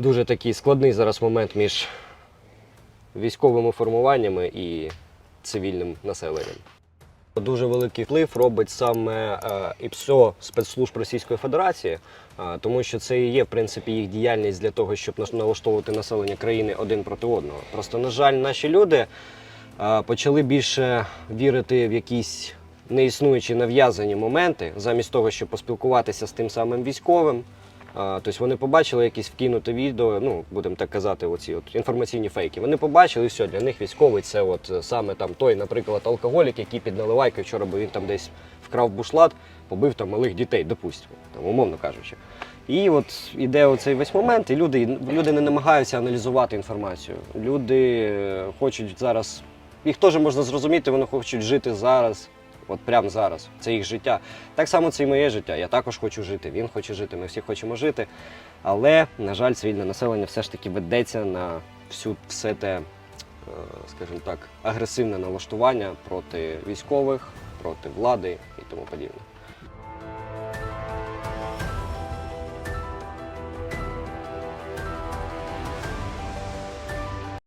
дуже такий складний зараз момент між військовими формуваннями і цивільним населенням. Дуже великий вплив робить саме е, ІПСО спецслужб Російської Федерації, е, тому що це і є в принципі їх діяльність для того, щоб налаштовувати населення країни один проти одного. Просто, на жаль, наші люди е, почали більше вірити в якісь неіснуючі нав'язані моменти, замість того, щоб поспілкуватися з тим самим військовим. Тобто вони побачили якісь вкинуте відео, ну будемо так казати, оці от інформаційні фейки. Вони побачили, і все, для них військовий це от е, саме там той, наприклад, алкоголік, який під наливайкою вчора, бо він там десь вкрав бушлат, побив там малих дітей, допустимо, там, умовно кажучи. І от іде оцей весь момент, і люди, люди не намагаються аналізувати інформацію. Люди е, хочуть зараз, їх теж можна зрозуміти, вони хочуть жити зараз. От прямо зараз. Це їх життя. Так само це і моє життя. Я також хочу жити, він хоче жити, ми всі хочемо жити. Але, на жаль, цивільне населення все ж таки ведеться на всю все те, е, скажімо так, агресивне налаштування проти військових, проти влади і тому подібне.